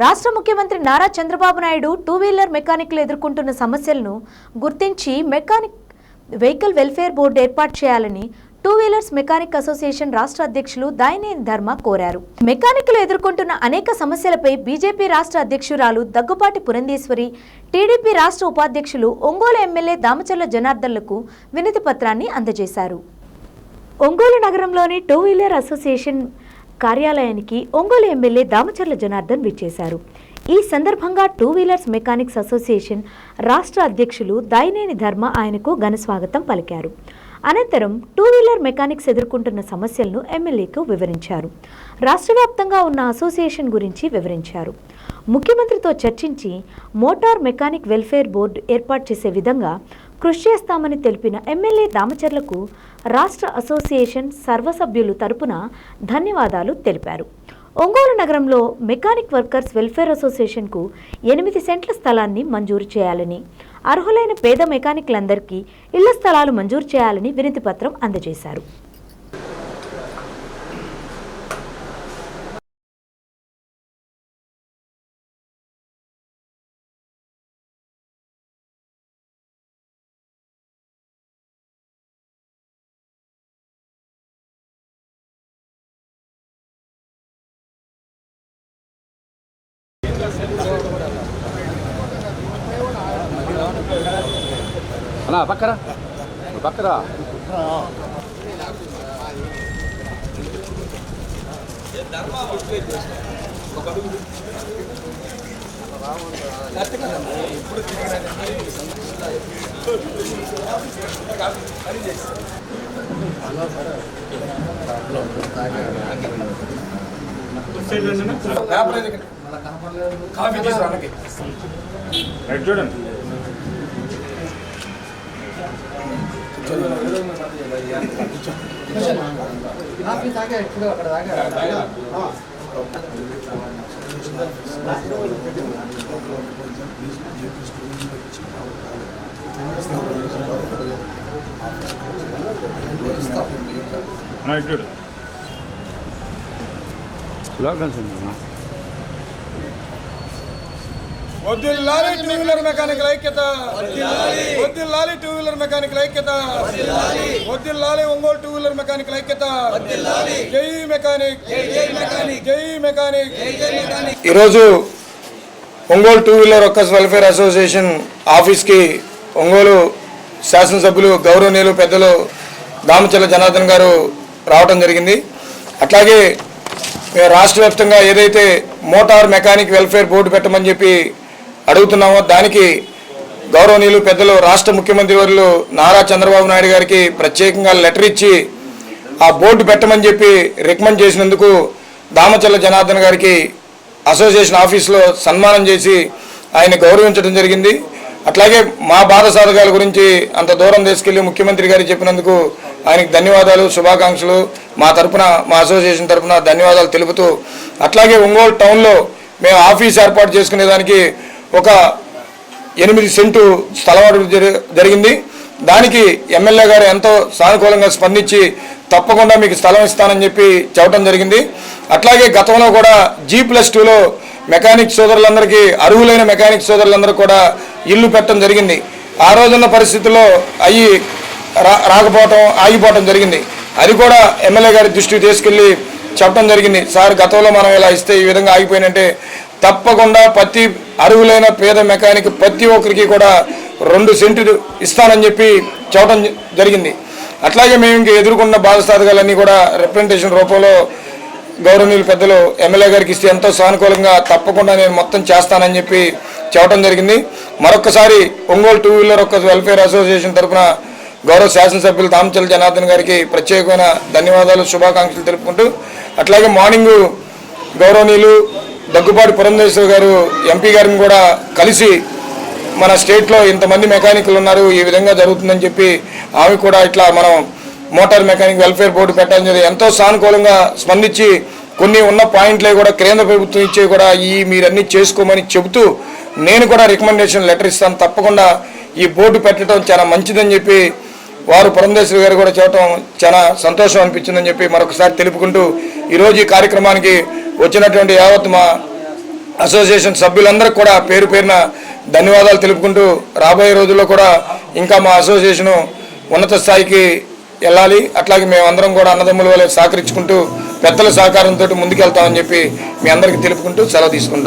రాష్ట్ర ముఖ్యమంత్రి Nara Chandrababu Naidu two wheeler మెకానిక్లు ఎదుర్కొంటున్న సమస్యలను గుర్తించి మెకానిక్ వెహికల్ వెల్ఫేర్ బోర్డు ఏర్పాటు చేయాలని టూ వీలర్స్ మెకానిక్ అసోసియేషన్ రాష్ట్ర అధ్యక్షులు దాయినేని ధర్మ కోరారు. మెకానిక్లు ఎదుర్కొంటున్న అనేక సమస్యలపై బీజేపీ రాష్ట్ర అధ్యక్షురాలు దగ్గుపాటి పురంధేశ్వరి టీడీపీ రాష్ట్ర ఉపాధ్యక్షులు ఒంగోలు ఎమ్మెల్యే దామచర్ల జనార్దన్లకు వినతి పత్రాన్ని అందజేశారు. ఒంగోలు నగరంలోని టూ వీలర్ అసోసియేషన్ కార్యాలయానికి ఒంగోలు ఎమ్మెల్యే దామచర్ల జనార్దన్ విచ్చేశారు. ఈ సందర్భంగా టూ వీలర్స్ మెకానిక్స్ అసోసియేషన్ రాష్ట్ర అధ్యక్షులు దయనేని ధర్మ ఆయనకు ఘన స్వాగతం పలికారు. అనంతరం టూ వీలర్ మెకానిక్స్ ఎదుర్కొంటున్న సమస్యలను ఎమ్మెల్యేకు వివరించారు. రాష్ట్ర వ్యాప్తంగా ఉన్న అసోసియేషన్ గురించి వివరించారు. ముఖ్యమంత్రితో చర్చించి మోటార్ మెకానిక్ వెల్ఫేర్ బోర్డు ఏర్పాటు చేసే విధంగా కృషి చేస్తామని తెలిపిన ఎమ్మెల్యే దామచర్లకు రాష్ట్ర అసోసియేషన్ సర్వసభ్యులు తరపున ధన్యవాదాలు తెలిపారు. ఒంగోలు నగరంలో మెకానిక్ వర్కర్స్ వెల్ఫేర్ అసోసియేషన్కు ఎనిమిది సెంట్ల స్థలాన్ని మంజూరు చేయాలని అర్హులైన పేద మెకానిక్లందరికీ ఇళ్ళ స్థలాలు మంజూరు చేయాలని వినతిపత్రం అందజేశారు. అన్నా పక్కరా. పక్కరా. కాఫీ తీసుకురా आप भी ताकि पूरा कर दागे వద్దిల్లాలి టూ వీలర్ మెకానిక్ ఐక్యత. వద్దిల్లాలి టూ వీలర్ మెకానిక్ ఐక్యత. వద్దిల్లాలి ఒంగోలు టూ వీలర్ మెకానిక్ ఐక్యత. జై మెకానిక్. జై మెకానిక్. ఈరోజు Ongole two wheeler workers welfare association ఆఫీస్కి ఒంగోలు శాసనసభ్యులు గౌరవనీయులు పెద్దలు దామచల్ల జనార్దన్ గారు రావటం జరిగింది. అట్లాగే రాష్ట్ర వ్యాప్తంగా ఏదైతే మోటార్ మెకానిక్ వెల్ఫేర్ బోర్డు పెట్టమని చెప్పి అడుగుతున్నామో. దానికి గౌరవనీయులు పెద్దలు రాష్ట్ర ముఖ్యమంత్రి వర్యులు నారా చంద్రబాబు నాయుడు గారికి ప్రత్యేకంగా లెటర్ ఇచ్చి ఆ బోర్డు పెట్టమని చెప్పి రికమెండ్ చేసినందుకు దామచల్ల జనార్దన్ గారికి అసోసియేషన్ ఆఫీస్లో సన్మానం చేసి ఆయన గౌరవించడం జరిగింది. అట్లాగే మా బాధ సాధకాల గురించి అంత దూరం తీసుకెళ్ళి ముఖ్యమంత్రి గారికి చెప్పినందుకు ఆయనకు ధన్యవాదాలు శుభాకాంక్షలు. మా తరపున మా అసోసియేషన్ తరపున ధన్యవాదాలు తెలుపుతూ అట్లాగే ఒంగోలు టౌన్లో మేము ఆఫీస్ ఏర్పాటు చేసుకునేదానికి ఒక ఎనిమిది సెంటు స్థలం జరిగింది. దానికి ఎమ్మెల్యే గారు ఎంతో సానుకూలంగా స్పందించి తప్పకుండా మీకు స్థలం ఇస్తానని చెప్పి చెప్పడం జరిగింది. అట్లాగే గతంలో కూడా జీ ప్లస్ టూలో మెకానిక్ సోదరులందరికీ అర్హులైన మెకానిక్ సోదరులందరూ కూడా ఇల్లు పెట్టడం జరిగింది. ఆ రోజున్న పరిస్థితుల్లో అవి రా రాకపోవటం ఆగిపోవటం జరిగింది. అది కూడా ఎమ్మెల్యే గారి దృష్టికి తీసుకెళ్ళి చెప్పడం జరిగింది. సార్ గతంలో మనం ఇలా ఇస్తే ఈ విధంగా ఆగిపోయినంటే తప్పకుండా ప్రతి అరువులైన పేద మెకానిక్ ప్రతి ఒక్కరికి కూడా రెండు సెంట్లు ఇస్తానని చెప్పి చెప్పడం జరిగింది. అట్లాగే మేము ఇంకా ఎదుర్కొన్న బాధసాధకాలన్నీ కూడా రిప్రజెంటేషన్ రూపంలో గౌరవనీయులు పెద్దలు ఎమ్మెల్యే గారికి ఇస్తే ఎంతో సానుకూలంగా తప్పకుండా నేను మొత్తం చేస్తానని చెప్పి చెప్పడం జరిగింది. మరొకసారి ఒంగోలు టూ వీలర్ ఒక్క వెల్ఫేర్ అసోసియేషన్ తరఫున గౌరవ శాసనసభ్యులు తామచల్ జనార్దన్ గారికి ప్రత్యేకమైన ధన్యవాదాలు శుభాకాంక్షలు తెలుపుకుంటూ అట్లాగే మార్నింగు గౌరవనీయులు దగ్గుపాటి పురంధేశ్వర గారు ఎంపీ గారిని కూడా కలిసి మన స్టేట్లో ఇంతమంది మెకానిక్లు ఉన్నారు ఈ విధంగా జరుగుతుందని చెప్పి ఆమె కూడా ఇట్లా మనం మోటార్ మెకానిక్ వెల్ఫేర్ బోర్డు పెట్టడం జరిగింది ఎంతో సానుకూలంగా స్పందించి కొన్ని ఉన్న పాయింట్లే కూడా కేంద్ర ప్రభుత్వం ఇచ్చే కూడా ఈ మీరన్నీ చేసుకోమని చెబుతూ నేను కూడా రికమెండేషన్ లెటర్ ఇస్తాను. తప్పకుండా ఈ బోర్డు పెట్టడం చాలా మంచిదని చెప్పి వారు పురంధేశ్వరి గారు కూడా చెప్పడం చాలా సంతోషం అనిపించిందని చెప్పి మరొకసారి తెలుపుకుంటూ ఈరోజు ఈ కార్యక్రమానికి వచ్చినటువంటి యావత్ మా అసోసియేషన్ సభ్యులందరికీ కూడా పేరు పేరున ధన్యవాదాలు తెలుపుకుంటూ రాబోయే రోజుల్లో కూడా ఇంకా మా అసోసియేషను ఉన్నత స్థాయికి వెళ్ళాలి. అట్లాగే మేమందరం కూడా అన్నదమ్ముల వల్ల సహకరించుకుంటూ పెద్దల సహకారంతో ముందుకెళ్తామని చెప్పి మీ అందరికీ తెలుపుకుంటూ సెలవు తీసుకుంటాం